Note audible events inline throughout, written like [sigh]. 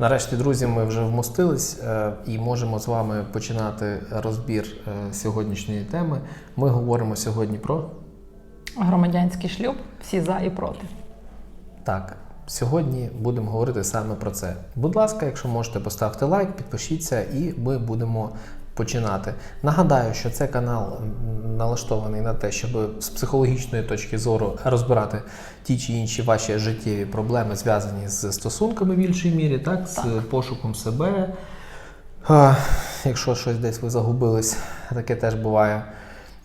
Нарешті, друзі, ми вже вмостились е, і можемо з вами починати розбір е, сьогоднішньої теми. Ми говоримо сьогодні про Громадянський шлюб, всі за і проти. так. Сьогодні будемо говорити саме про це. Будь ласка, якщо можете, поставте лайк, підпишіться, і ми будемо починати. Нагадаю, що цей канал налаштований на те, щоб з психологічної точки зору розбирати ті чи інші ваші життєві проблеми, зв'язані з стосунками в іншій мірі, так, з пошуком себе. А, якщо щось десь ви загубились, таке теж буває.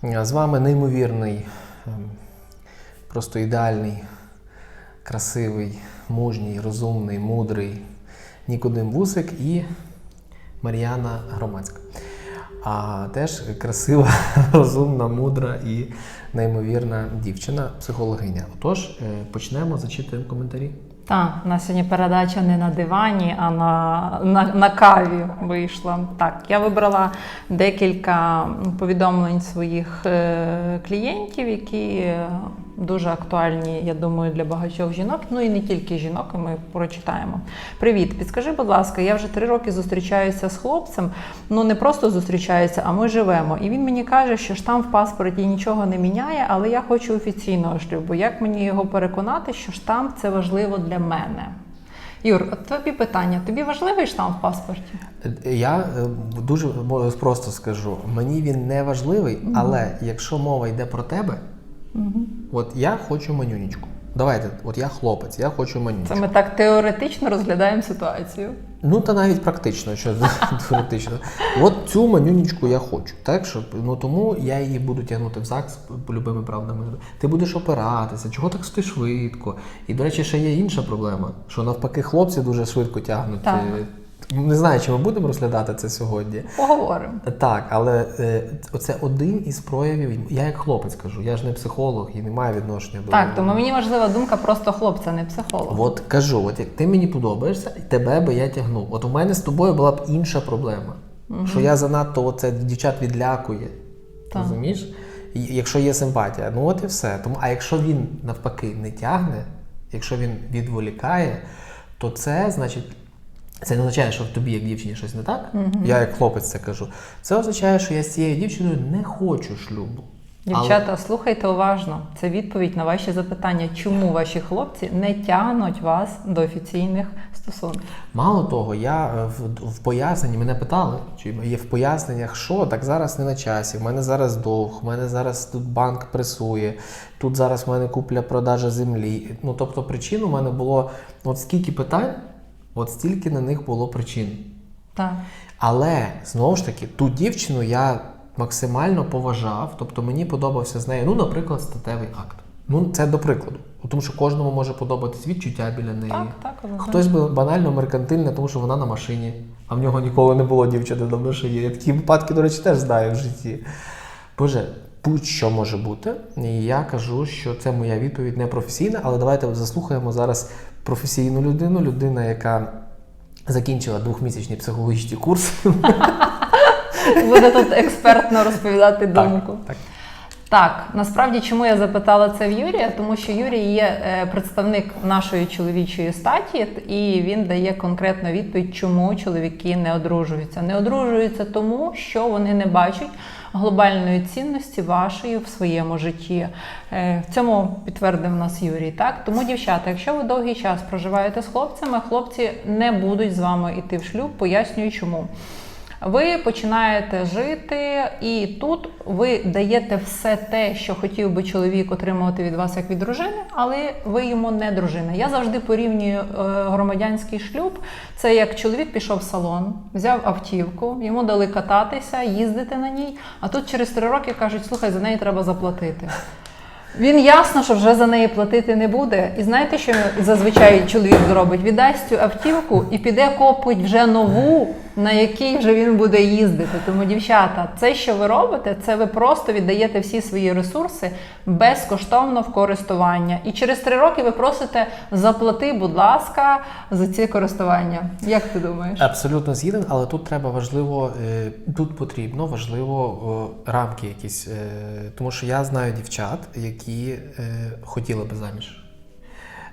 З вами неймовірний, ем, просто ідеальний, красивий, мужній, розумний, мудрий Нікодим Вусик і Мар'яна Громадська. А теж красива, [laughs] розумна, мудра і неймовірна дівчина, психологиня. Отож, е, почнемо, зачитуємо коментарі. Так, у нас сьогодні передача не на дивані, а на, на, на каві вийшла. Так, я вибрала декілька повідомлень своїх е, клієнтів, які дуже актуальні, я думаю, для багатьох жінок. Ну і не тільки жінок, ми прочитаємо. Привіт, підскажи, будь ласка, я вже три роки зустрічаюся з хлопцем. Ну не просто зустрічаюся, а ми живемо. І він мені каже, що штамп в паспорті нічого не міняє, але я хочу офіційного шлюбу. Як мені його переконати, що штамп це важливо для мене? Юр, от тобі питання: тобі важливий штамп в паспорті? Я е, дуже просто скажу: мені він не важливий, але якщо мова йде про тебе, от я хочу манюнічку. Давайте, от я хлопець, я хочу манюнічку. Це ми так теоретично розглядаємо ситуацію. Ну та навіть практично, що [laughs] теоретично. От цю манюнічку я хочу. Так що ну тому я її буду тягнути в ЗАГС по любими правдами. Ти будеш опиратися, чого так ти швидко? І до речі, ще є інша проблема, що навпаки хлопці дуже швидко тягнуть. Так. Не знаю, чи ми будемо розглядати це сьогодні. Поговоримо. Так, але е, оце один із проявів. Я як хлопець кажу, я ж не психолог і не маю відношення до Так, тому мені важлива думка просто хлопця, не психолога. От кажу, от як ти мені подобаєшся, тебе би я тягнув. От у мене з тобою була б інша проблема. Що я занадто оце дівчат відлякує. Так. Розумієш? Якщо є симпатія, ну от і все. Тому, а якщо він навпаки не тягне, якщо він відволікає, то це значить. Це не означає, що в тобі як дівчині щось не так. Я як хлопець це кажу. Це означає, що я з цією дівчиною не хочу шлюбу. Дівчата, слухайте уважно. Це відповідь на ваші запитання, чому ваші хлопці не тягнуть вас до офіційних стосунків. Мало того, я е, в, в поясненні мене питали, чи є в поясненнях, що так зараз не на часі. В мене зараз довг, в мене зараз тут банк пресує, тут зараз в мене купля-продажа землі. Ну тобто, причин у мене було от скільки питань, от стільки на них було причин. Так. Але знову ж таки, ту дівчину я максимально поважав, тобто мені подобався з нею, ну, наприклад, статевий акт. Ну, це до прикладу. Тому що кожному може подобатись відчуття біля неї. Так, так. Хтось би банально меркантильне, тому що вона на машині, а в нього ніколи не було дівчини на машині. Я такі випадки, до речі, теж знаю в житті. Боже, будь-що може бути. І я кажу, що це моя відповідь не професійна, але давайте заслухаємо зараз професійну людину, людина, яка закінчила двохмісячний психологічний курс. [laughs] Буде тут експертно розповідати думку. Так, так. Так, насправді чому я запитала це в Юрія? Тому що Юрій є е, представник нашої чоловічої статі, і він дає конкретну відповідь, чому чоловіки не одружуються. Не одружуються тому, що вони не бачать глобальної цінності вашої в своєму житті. Е, В цьому підтвердив нас Юрій. Так, тому дівчата, якщо ви довгий час проживаєте з хлопцями, хлопці не будуть з вами йти в шлюб. Пояснюю, чому. Ви починаєте жити, і тут ви даєте все те, що хотів би чоловік отримувати від вас як від дружини, але ви йому не дружина. Я завжди порівнюю е, громадянський шлюб. Це як чоловік пішов в салон, взяв автівку, йому дали кататися, їздити на ній. А тут через три роки кажуть, слухай, за неї треба заплатити. Він ясно, що вже за неї платити не буде. І знаєте, що зазвичай чоловік зробить? Віддасть цю автівку і піде купить вже нову, на якій вже він буде їздити. Тому, дівчата, це, що ви робите, це ви просто віддаєте всі свої ресурси безкоштовно в користування. І через три роки ви просите заплати, будь ласка, за ці користування. Як ти думаєш? Абсолютно згіден, але тут треба важливо, е, тут потрібно важливо рамки якісь. е, Тому що я знаю дівчат, які е, хотіли би заміж.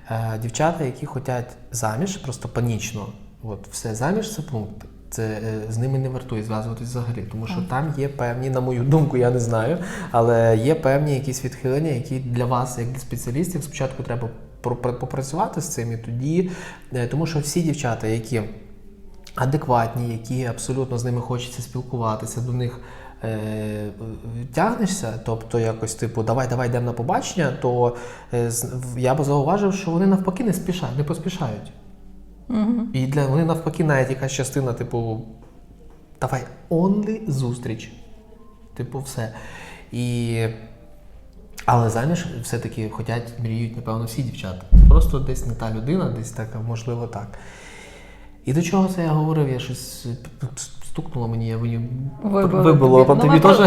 Е, Дівчата, які хочуть заміж, просто панічно От все заміж це пункт. Це е, з ними не вартує зв'язуватись взагалі, тому що там є певні, на мою думку, я не знаю, але є певні якісь відхилення, які для вас, як для спеціалістів, спочатку треба попрацювати з цим, і тоді, е, тому що всі дівчата, які адекватні, які абсолютно з ними хочеться спілкуватися, до них тягнешся, тобто якось типу, давай, давай йдемо на побачення, то е, я б зауважив, що вони навпаки не спішають, не поспішають. І для вони навпаки, навіть якась частина, типу, давай only зустріч. Типу, все. І... Але заміж все-таки хотять, мріють, напевно, всі дівчата. Просто десь не та людина, десь така, можливо, так. І до чого це я говорив? Я щось е, стукнуло мені, я вині... Вибило вибило. Ну, тобі ми теж.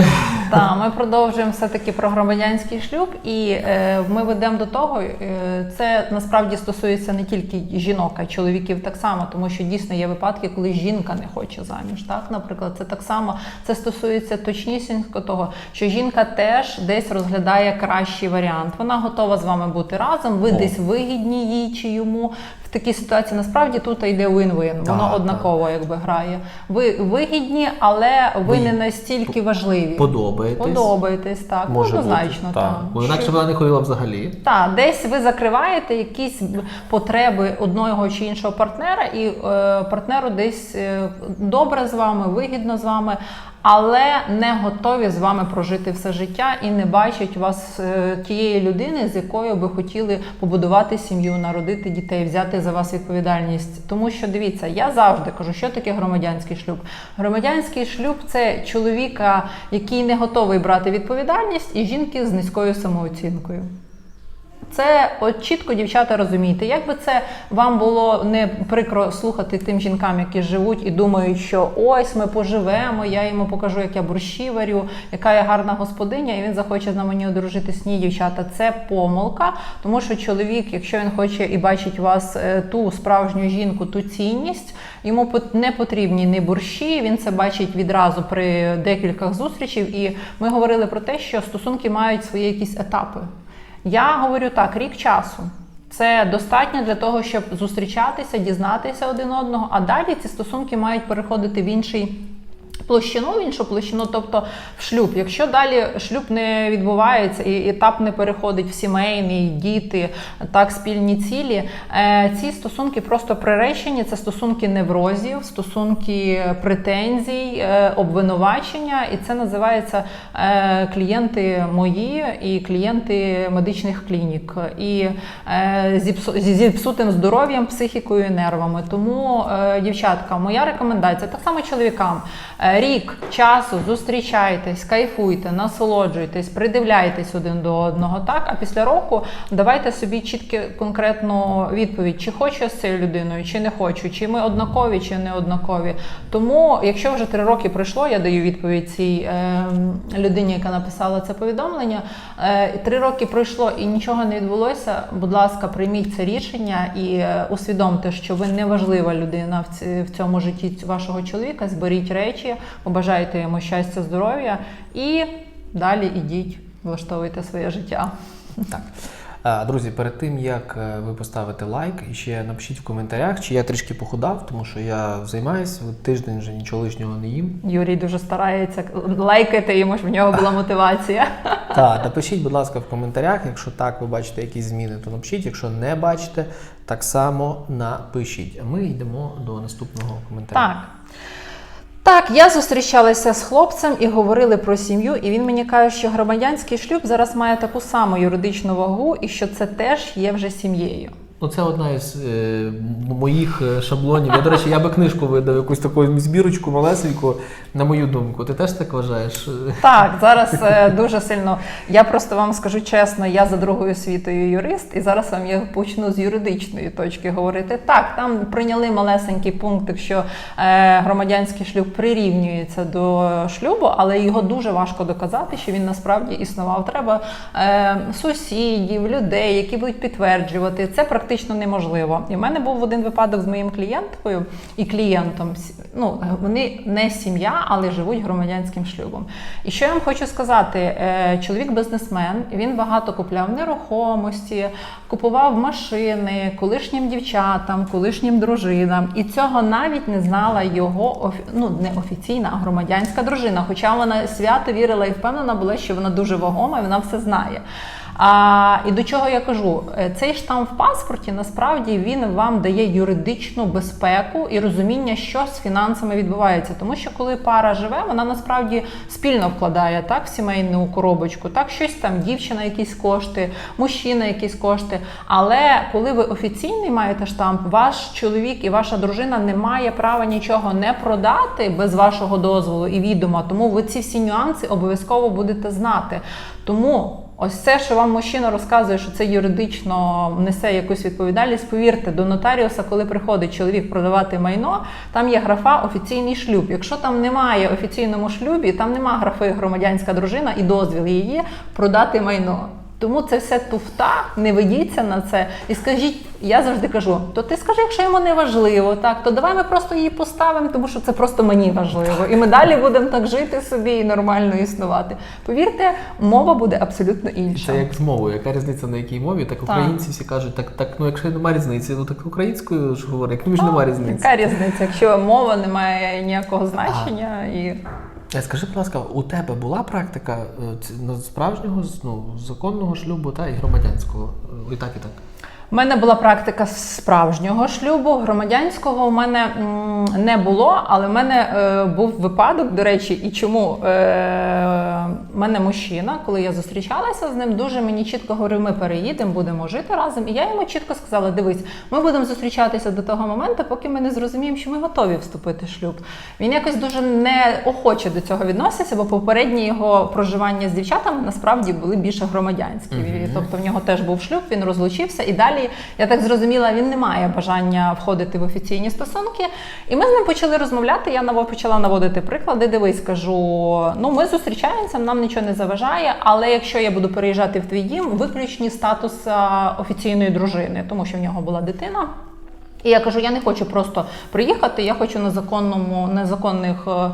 Так, [laughs] ми продовжуємо все-таки про громадянський шлюб, і е, ми ведемо до того, е, це насправді стосується не тільки жінок, а й чоловіків так само, тому що дійсно є випадки, коли жінка не хоче заміж. Так, наприклад, це так само це стосується точнісінько того, що жінка теж десь розглядає кращий варіант. Вона готова з вами бути разом, ви О. десь вигідні їй чи йому. В такій ситуації насправді тут йде win-win, воно Так, однаково якби грає. Ви вигідні, але ви Ви не настільки важливі. Подобаєтесь. Подобаєтесь, так. Може однозначно, бути. так. Бо інакше вона не ходила взагалі. так, десь ви закриваєте якісь потреби одного чи іншого партнера, і е, партнеру десь е, добре з вами, вигідно з вами, але не готові з вами прожити все життя і не бачать вас е, тієї людини, з якою би хотіли побудувати сім'ю, народити дітей, взяти за вас відповідальність. Тому що дивіться, я завжди кажу, що таке громадянський шлюб. Громадянський шлюб це чоловіка, який не готовий брати відповідальність, і жінки з низькою самооцінкою. Це от чітко дівчата розумієте, як би це вам було не прикро слухати тим жінкам, які живуть і думають, що ось ми поживемо, я йому покажу, як я борщі варю, яка я гарна господиня, і він захоче на мені одружитись. Ні, дівчата, це помилка, тому що чоловік, якщо він хоче і бачить вас е, ту справжню жінку, ту цінність, йому не потрібні ні борщі. Він це бачить відразу при декількох зустрічей. І ми говорили про те, що стосунки мають свої якісь етапи. Я говорю так, рік часу. Це достатньо для того, щоб зустрічатися, дізнатися один одного, а далі ці стосунки мають переходити в інший. Площину в іншу площину, тобто в шлюб. Якщо далі шлюб не відбувається і етап не переходить в сімейний, діти, так спільні цілі, е, ці стосунки просто приречені. Це стосунки неврозів, стосунки претензій, е, обвинувачення, і це називається е, клієнти мої і клієнти медичних клінік. І зі псу- зіпсутим здоров'ям, психікою і нервами. Тому, дівчатка, моя рекомендація так само чоловікам. Е, Рік часу зустрічайтесь, кайфуйте, насолоджуйтесь, придивляйтесь один до одного. Так, а після року давайте собі чітки конкретну відповідь, чи хочу я з цією людиною, чи не хочу, чи ми однакові, чи не однакові. Тому, якщо вже три роки пройшло, я даю відповідь цій е, людині, яка написала це повідомлення. Е, три роки пройшло і нічого не відбулося. Будь ласка, прийміть це рішення і е, усвідомте, що ви не важлива людина в цьому житті вашого чоловіка. Зберіть речі, побажайте йому щастя, здоров'я і далі ідіть, влаштовуйте своє життя. Так. Друзі, перед тим як е, ви поставите лайк, і ще напишіть в коментарях, чи я трішки похудав, тому що я займаюся тиждень вже нічого лишнього не їм. Юрій дуже старається лайкати йому, щоб в нього була мотивація. Так, напишіть, будь ласка, в коментарях. Якщо так ви бачите якісь зміни, то напишіть. Якщо не бачите, так само напишіть. А ми йдемо до наступного коментаря. Так. Так, я зустрічалася з хлопцем і говорили про сім'ю, і він мені каже, що громадянський шлюб зараз має таку саму юридичну вагу, і що це теж є вже сім'єю. Ну, це одна із е, моїх е, шаблонів. Я, до речі, я би книжку видав, якусь таку збірочку малесеньку, на мою думку. Ти теж так вважаєш? Так, зараз е, дуже сильно. Я просто вам скажу чесно, я за другою освітою юрист, і зараз вам я почну з юридичної точки говорити. Так, там прийняли малесенький пункт, що е, громадянський шлюб прирівнюється до шлюбу, але його дуже важко доказати, що він насправді існував. Треба е, сусідів, людей, які будуть підтверджувати. Це практично практично неможливо. І в мене був один випадок з моїм клієнткою і клієнтом. Ну, вони не сім'я, але живуть громадянським шлюбом. І що я вам хочу сказати, Е, чоловік бізнесмен, він багато купляв нерухомості, купував машини колишнім дівчатам, колишнім дружинам. І цього навіть не знала його ну, не офіційна, а громадянська дружина. Хоча вона свято вірила і впевнена була, що вона дуже вагома і вона все знає. А, і до чого я кажу, Е, цей штамп в паспорті насправді він вам дає юридичну безпеку і розуміння, що з фінансами відбувається. Тому що коли пара живе, вона насправді спільно вкладає так в сімейну коробочку, так щось там дівчина, якісь кошти, мужчина, якісь кошти. Але коли ви офіційний маєте штамп, ваш чоловік і ваша дружина не має права нічого не продати без вашого дозволу і відома. Тому ви ці всі нюанси обов'язково будете знати. Тому. Ось це, що вам мужчина розказує, що це юридично несе якусь відповідальність. Повірте, до нотаріуса, коли приходить чоловік продавати майно, там є графа офіційний шлюб. Якщо там немає офіційному шлюбі, там немає графи громадянська дружина і дозвіл її продати майно. Тому це все туфта, не ведіться на це. І скажіть, я завжди кажу: то ти скажи, якщо йому не важливо, так то давай ми просто її поставимо, тому що це просто мені важливо. І ми далі будемо так жити собі і нормально існувати. Повірте, мова буде абсолютно інша. Це як з мовою. Яка різниця на якій мові? Так українці всі кажуть, так, так, ну якщо немає різниці, ну так українською ж говорять, як ж немає різниці. Яка різниця, якщо мова не має ніякого значення і. Е, Скажи, будь ласка, у тебе була практика е, ну, справжнього ну, законного шлюбу та і громадянського? Е, І так, і так. У мене була практика справжнього шлюбу, громадянського у мене не було, але в мене е, був випадок, до речі, і чому е, мене мужчина, коли я зустрічалася з ним, дуже мені чітко говорив, ми переїдемо, будемо жити разом. І я йому чітко сказала: дивись, ми будемо зустрічатися до того моменту, поки ми не зрозуміємо, що ми готові вступити в шлюб. Він якось дуже неохоче до цього відносився, бо попередні його проживання з дівчатами насправді були більше громадянські. Мгм. Тобто в нього теж був шлюб, він розлучився, і далі я так зрозуміла, він не має бажання входити в офіційні стосунки. І ми з ним почали розмовляти. Я наво- почала наводити приклади. Дивись, кажу: ну ми зустрічаємося, нам нічого не заважає. Але якщо я буду переїжджати в твій дім, виключні статус офіційної дружини, тому що в нього була дитина. І я кажу, я не хочу просто приїхати, я хочу на законному, на законних е,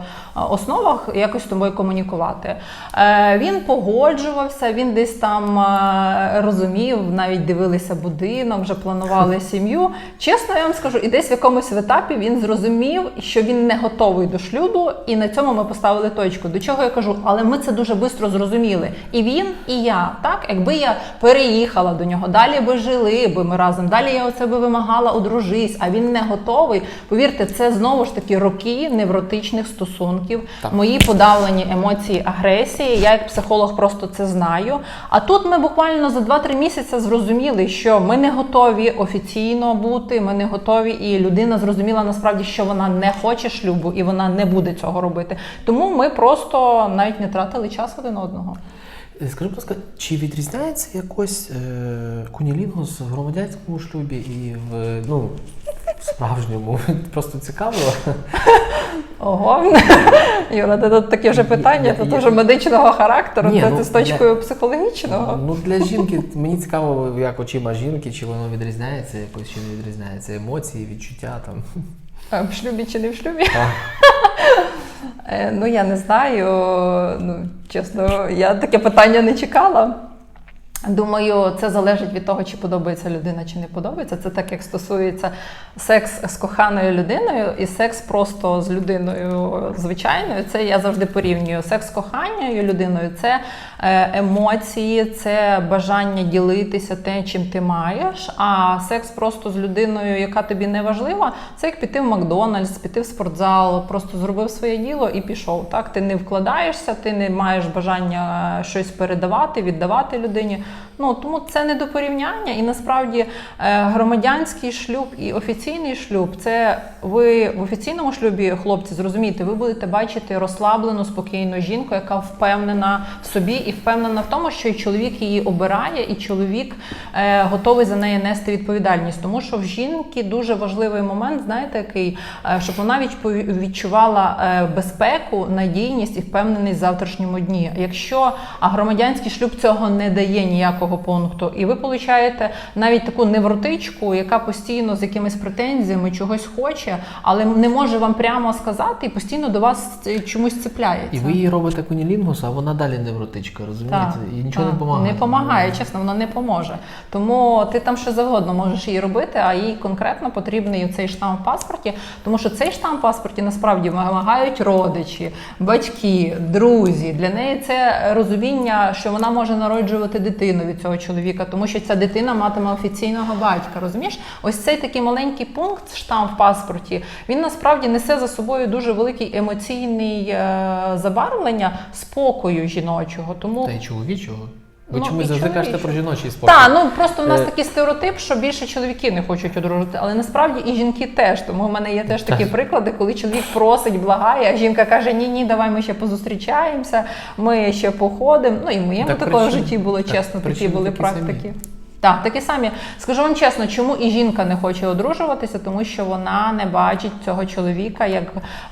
основах якось з тобою комунікувати. Е, він погоджувався, він десь там е, розумів, навіть дивилися будинок, вже планували [laughs] сім'ю. Чесно, я вам скажу, і десь в якомусь етапі він зрозумів, що він не готовий до шлюбу, і на цьому ми поставили точку. До чого я кажу, але ми це дуже швидко зрозуміли. І він, і я. Так, якби я переїхала до нього, далі би жили би ми разом. Далі я оце би вимагала одружись, а він не готовий. Повірте, це знову ж таки роки невротичних стосунків, Так. мої подавлені емоції агресії. Я як психолог просто це знаю. А тут ми буквально за 2-3 місяці зрозуміли, що ми не готові офіційно бути, ми не готові, і людина зрозуміла насправді, що вона не хоче шлюбу і вона не буде цього робити. Тому ми просто навіть не тратили час один одного. Е, Скажи, будь ласка, чи відрізняється якось е, кунілінгус в громадянському шлюбі і в ну, справжньому? [laughs] Просто цікаво. Ого, Юра, це таке вже питання, це дуже медичного характеру, Ні, це ну, з точкою психологічного. Ну для жінки мені цікаво, як очима жінки, чи воно відрізняється якось, чи не відрізняється емоції, відчуття там. А В шлюбі чи не в шлюбі? А, [laughs] Е, Ну я не знаю. Ну чесно, я таке питання не чекала. Думаю, це залежить від того, чи подобається людина, чи не подобається. Це так, як стосується секс з коханою людиною і секс просто з людиною звичайною. Це я завжди порівнюю. Секс з коханою людиною це емоції, це бажання ділитися те, чим ти маєш. А секс просто з людиною, яка тобі не важлива, це як піти в Макдональдс, піти в спортзал, просто зробив своє діло і пішов. Так, ти не вкладаєшся, ти не маєш бажання щось передавати, віддавати людині. Ну тому це не до порівняння. І насправді е, громадянський шлюб і офіційний шлюб це ви в офіційному шлюбі, хлопці, зрозумієте, ви будете бачити розслаблену, спокійну жінку, яка впевнена в собі і впевнена в тому, що і чоловік її обирає, і чоловік е, готовий за неї нести відповідальність. Тому що в жінки дуже важливий момент, знаєте, який, е, щоб вона відчувала е, безпеку, надійність і впевненість в завтрашньому дні. Якщо а громадянський шлюб цього не дає ніякого пункту, і ви получаєте навіть таку невротичку, яка постійно з якимись претензіями чогось хоче, але не може вам прямо сказати, і постійно до вас е, чомусь цепляється. І ви їй робите кунілінгус, а вона далі невротичка, розумієте? Так, і нічого так. не допомагає. Не допомагає, чесно, воно не поможе. Тому ти там що завгодно можеш її робити, а їй конкретно потрібний цей штамп в паспорті, тому що цей штамп в паспорті насправді вимагають родичі, батьки, друзі. Для неї це розуміння, що вона може народжувати дитину від цього чоловіка, тому що ця дитина матиме офіційного батька. Розумієш? Ось цей такий маленький пункт, штамп в паспорті, він насправді несе за собою дуже великий емоційний е, забарвлення спокою жіночого. Тому Та й чоловічого. Ви Ну, чомусь і завжди кажете чоловічого. про жіночий спорт. Так, ну просто в нас Е. такий стереотип, що більше чоловіки не хочуть одружити, але насправді і жінки теж. Тому в мене є теж такі Так. приклади, коли чоловік просить, благає, а жінка каже: Ні, ні, давай ми ще позустрічаємося, ми ще походимо. Ну і в моєму Так такого в житті було так чесно, такі були такі самі. практики. Так, такі самі. Скажу вам чесно, чому і жінка не хоче одружуватися, тому що вона не бачить цього чоловіка як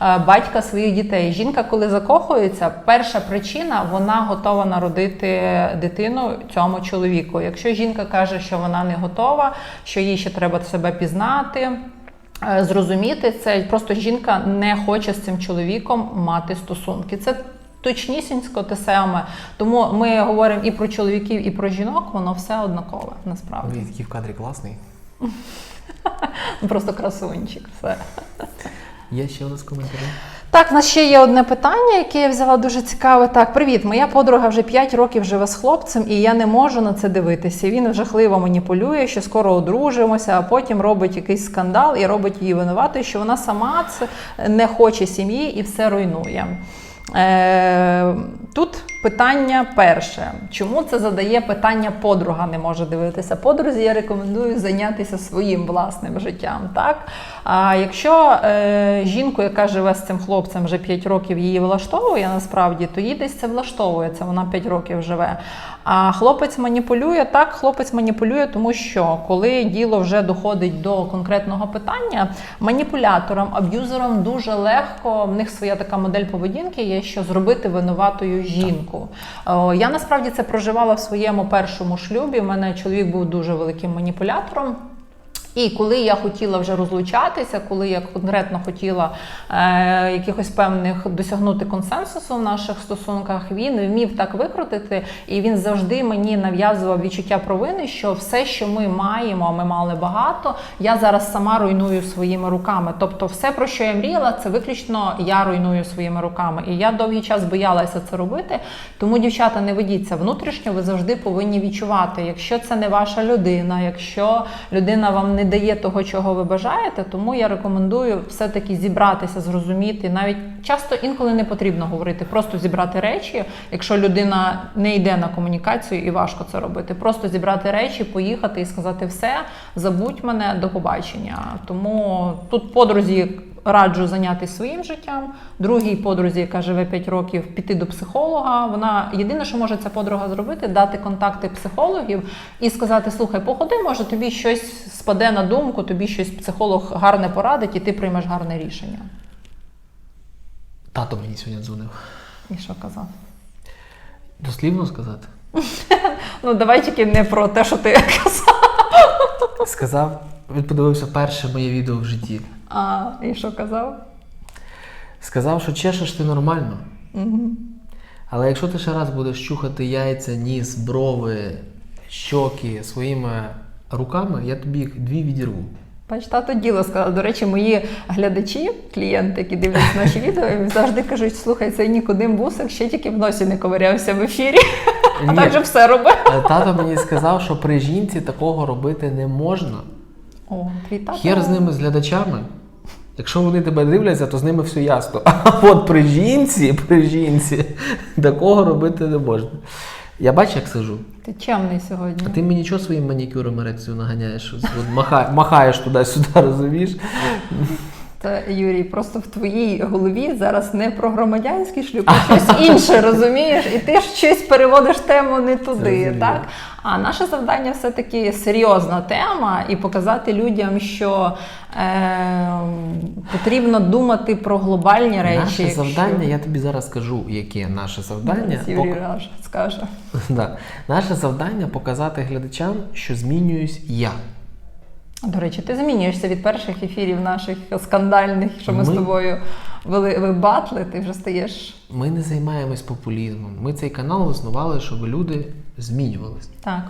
е, батька своїх дітей. Жінка, коли закохується, перша причина вона готова народити дитину цьому чоловіку. Якщо жінка каже, що вона не готова, що їй ще треба себе пізнати. е, Зрозуміти це просто жінка не хоче з цим чоловіком мати стосунки. Це точнісінько те саме. Тому ми говоримо і про чоловіків, і про жінок, воно все однакове насправді. Він такий в кадрі класний. Ну, Просто красунчик. Все. Є ще у нас коментарі? Так, в нас ще є одне питання, яке я взяла дуже цікаве. Так, привіт, моя подруга вже 5 років живе з хлопцем, і я не можу на це дивитися. Він жахливо маніпулює, що скоро одружимося, а потім робить якийсь скандал і робить її винуватою, що вона сама це не хоче сім'ї і все руйнує. Е, тут питання перше. Чому це задає питання подруга не може дивитися? Подрузі я рекомендую зайнятися своїм власним життям. Так? А якщо е, жінку, яка живе з цим хлопцем вже 5 років, її влаштовує насправді, то їй десь це влаштовує, це вона 5 років живе. А хлопець маніпулює так, хлопець маніпулює, тому що коли діло вже доходить до конкретного питання, маніпуляторам, аб'юзерам дуже легко, в них своя така модель поведінки є, що зробити винуватою жінку. Я насправді це проживала в своєму першому шлюбі. У мене чоловік був дуже великим маніпулятором. І коли я хотіла вже розлучатися, коли я конкретно хотіла е, якихось певних досягнути консенсусу в наших стосунках, він вмів так викрутити, і він завжди мені нав'язував відчуття провини, що все, що ми маємо, а ми мали багато, я зараз сама руйную своїми руками. Тобто, все, про що я мріяла, це виключно я руйную своїми руками. І я довгий час боялася це робити. Тому, дівчата, не ведіться внутрішньо, ви завжди повинні відчувати, якщо це не ваша людина, якщо людина вам не дає того, чого ви бажаєте, тому я рекомендую все-таки зібратися, зрозуміти. Навіть часто інколи не потрібно говорити, просто зібрати речі, якщо людина не йде на комунікацію і важко це робити. Просто зібрати речі, поїхати і сказати все, забудь мене, до побачення. Тому тут подрузі. Раджу зайнятися своїм життям. Другій подрузі, яка живе 5 років, піти до психолога. Вона єдине, що може ця подруга зробити, дати контакти психологів і сказати: слухай, походи, може тобі щось спаде на думку, тобі щось психолог гарне порадить, і ти приймеш гарне рішення. Тато мені сьогодні дзвонив. І що казав? Дослівно сказати. [laughs] Ну давай тільки не про те, що ти [laughs] казав. Сказав, він подивився перше моє відео в житті. А, і що казав? Сказав, що чешеш ти нормально. Угу. Але якщо ти ще раз будеш чухати яйця, ніс, брови, щоки своїми руками, я тобі їх дві відірву. Бач, тато діло сказав. До речі, мої глядачі, клієнти, які дивляться наші відео, завжди кажуть: слухай, цей Нікодим Бусик ще тільки в носі не ковирявся в ефірі, а так же все робив. Тато мені сказав, що при жінці такого робити не можна. О, твій тато. Хер з ними з глядачами. Якщо вони тебе дивляться, то з ними все ясно. А от при жінці, при жінці такого робити не можна. Я бачу, як сижу. Ти чемний сьогодні. А ти мені чого своїм манікюром ерекцію наганяєш? От маха- махаєш туди-сюди, розумієш? Це Юрій, просто в твоїй голові зараз не про громадянський шлюб, а щось [laughs] інше, розумієш? І ти щось переводиш тему не туди, так? А наше завдання все-таки серйозна тема і показати людям, що е, потрібно думати про глобальні речі. Наше якщо- завдання, я тобі зараз скажу, яке наше завдання. Зараз Юрій Пок- Раш скаже. [laughs] Да. Наше завдання показати глядачам, що змінююсь я. До речі, ти змінюєшся від перших ефірів наших скандальних, що ми, з тобою вели ви батли, ти вже стаєш Ми не займаємось популізмом. Ми цей канал основали, щоб люди змінювалися. так.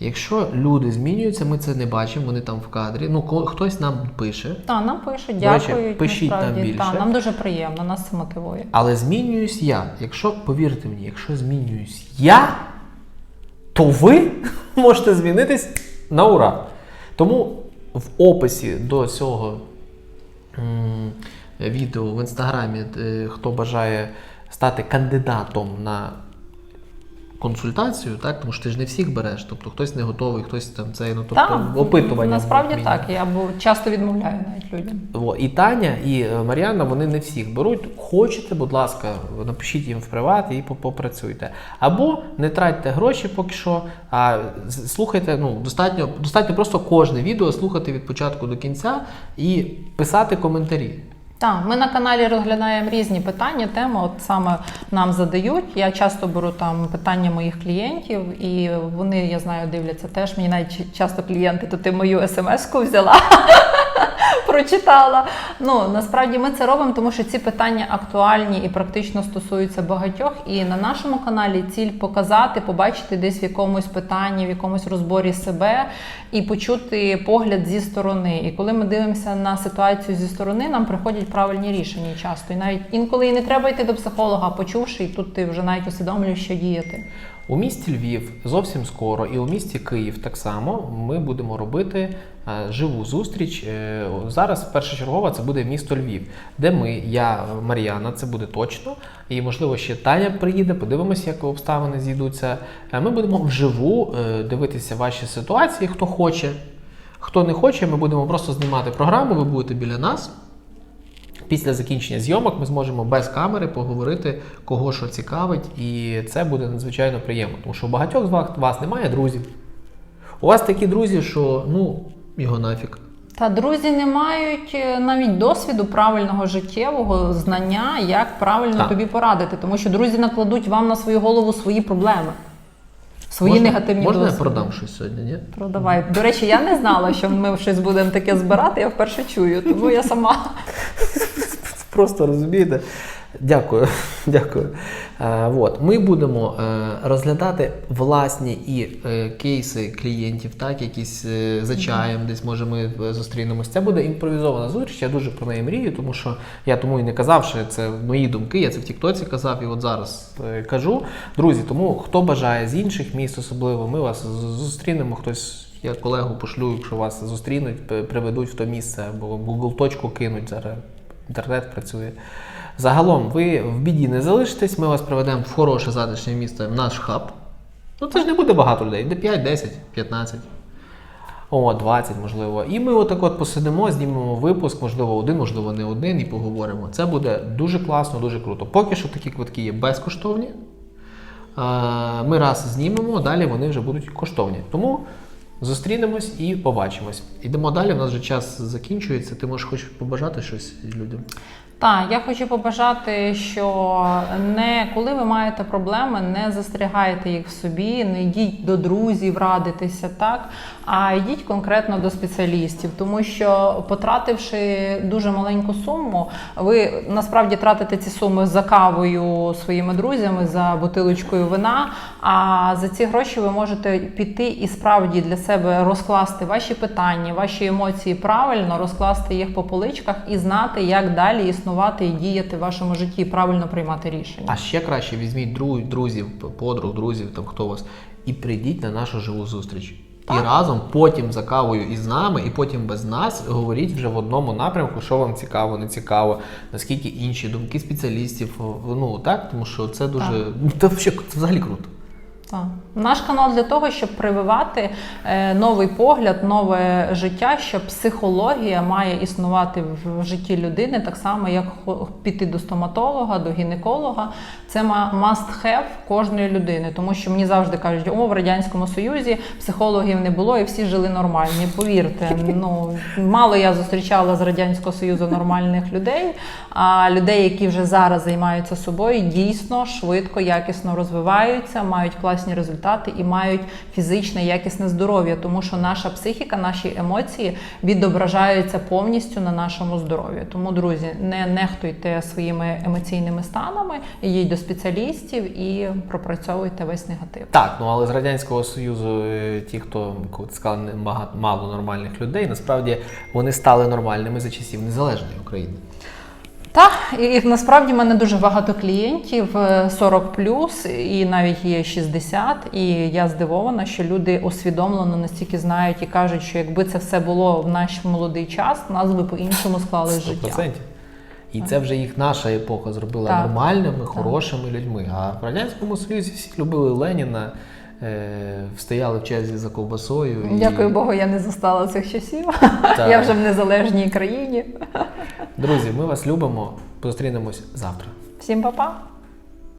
Якщо люди змінюються, ми це не бачимо, вони там в кадрі. Ну, хтось нам пише, Та, нам До речі, дякують. пишіть нам більше. Та, нам дуже приємно, нас це мотивує. але змінююсь я. Якщо, повірте мені, якщо змінююсь я, то ви [laughs] можете змінитись на ура. Тому в описі до цього відео в інстаграмі, е, хто бажає стати кандидатом на консультацію, так? тому що ти ж не всіх береш, тобто хтось не готовий, хтось там це ну, тобто, Так, опитування. насправді так. Я часто відмовляю навіть людям. Во, І Таня, і е, Мар'яна, вони не всіх беруть. Хочете, будь ласка, напишіть їм в приват і попрацюйте. Або не тратьте гроші поки що, а слухайте. Ну, достатньо, достатньо просто кожне відео слухати від початку до кінця і писати коментарі. Так, ми на каналі розглядаємо різні питання, теми. От саме нам задають. Я часто беру там питання моїх клієнтів, і вони, я знаю, дивляться теж. Мені навіть часто клієнти, то ти мою смс-ку взяла. [laughs] Прочитала. Ну насправді ми це робимо, тому що ці питання актуальні і практично стосуються багатьох. І на нашому каналі ціль показати, побачити десь в якомусь питанні, в якомусь розборі себе і почути погляд зі сторони. І коли ми дивимося на ситуацію зі сторони, нам приходять правильні рішення часто. І навіть інколи і не треба йти до психолога, почувши, і тут ти вже навіть усвідомлюєш, що діяти. У місті Львів зовсім скоро, і у місті Київ так само ми будемо робити е, живу зустріч. Е, Зараз першочергова це буде місто Львів, де ми, я, Мар'яна, це буде точно. І можливо ще Таня приїде, подивимося, як обставини зійдуться. Е, Ми будемо вживу дивитися ваші ситуації, хто хоче. Хто не хоче, ми будемо просто знімати програму, ви будете біля нас. Після закінчення зйомок ми зможемо без камери поговорити, кого що цікавить, і це буде надзвичайно приємно. Тому що у багатьох з вас, вас немає друзів. У вас такі друзі, що ну його нафіг. Та друзі не мають е, навіть досвіду правильного життєвого знання, як правильно Так. тобі порадити, тому що друзі накладуть вам на свою голову свої проблеми, свої можна, негативні Можна я продам щось сьогодні? Ні? Продавай. До речі, я не знала, що ми щось будемо таке збирати. Я вперше чую, тому я сама. Просто розумієте. Дякую. [laughs] Дякую. Е, от. Ми будемо е, розглядати власні і е, кейси клієнтів, так, якісь е, за чаєм, десь може ми е, зустрінемось. Це буде імпровізована зустріч. Я дуже про неї мрію, тому що я тому і не казав, що це мої думки. Я це в Тіктоці казав і от зараз е, кажу. Друзі, тому хто бажає з інших міст, особливо, ми вас зустрінемо. Хтось. Я колегу пошлю, якщо вас зустрінуть, приведуть в то місце або Google точку кинуть зараз. Інтернет працює. Загалом, ви в біді не залишитесь, ми вас приведемо в хороше затишне місто, в наш хаб. Ну це ж не буде багато людей, де 5, 10, 15. О, 20, можливо. І ми отак от посидимо, знімемо випуск, можливо, один, можливо, не один, і поговоримо. Це буде дуже класно, дуже круто. Поки що такі квитки є безкоштовні. Е, Ми раз знімемо, далі вони вже будуть коштовні. Тому зустрінемось і побачимось. Ідемо далі, у нас вже час закінчується. Ти можеш хочеш побажати щось людям? Так, я хочу побажати, що не коли ви маєте проблеми, не застерігайте їх в собі, не йдіть до друзів радитися, так а йдіть конкретно до спеціалістів, тому що потративши дуже маленьку суму, ви насправді тратите ці суми за кавою своїми друзями, за бутилочкою вина. А за ці гроші ви можете піти і справді для себе розкласти ваші питання, ваші емоції правильно, розкласти їх по поличках і знати, як далі існувати і діяти в вашому житті, правильно приймати рішення. А ще краще візьміть дру- друзів, подруг, друзів, там хто у вас, і прийдіть на нашу живу зустріч. І разом потім за кавою із нами, і потім без нас говоріть вже в одному напрямку, що вам цікаво, не цікаво, наскільки інші думки спеціалістів. Ну так, тому що це дуже взагалі, це взагалі круто. Так. Наш канал для того, щоб прививати е, новий погляд, нове життя, що психологія має існувати в, житті людини, так само як піти до стоматолога, до гінеколога. Це must have кожної людини, тому що мені завжди кажуть, о, в радянському союзі психологів не було і всі жили нормальні. Повірте, ну мало я зустрічала з радянського союзу нормальних людей. А людей, які вже зараз займаються собою, дійсно швидко, якісно розвиваються, мають класні результати і мають фізичне якісне здоров'я, тому що наша психіка, наші емоції відображаються повністю на нашому здоров'ї. Тому, друзі, не нехтуйте своїми емоційними станами, йдіть до спеціалістів і пропрацьовуйте весь негатив. Так, ну але з Радянського Союзу е, ті, хто багато мало нормальних людей, насправді вони стали нормальними за часів незалежної України. Так, і, насправді в мене дуже багато клієнтів е, 40 і навіть є 60. І я здивована, що люди усвідомлено настільки знають і кажуть, що якби це все було в наш молодий час, нас би по-іншому життя. 100%. І це вже їх наша епоха зробила Так. нормальними, хорошими людьми. А в Радянському Союзі всі любили Леніна, е, стояли в черзі за ковбасою. і- Дякую Богу, я не застала цих часів. Так. Я вже в незалежній країні. Друзі, ми вас любимо. Зустрінемось завтра. Всім па-па!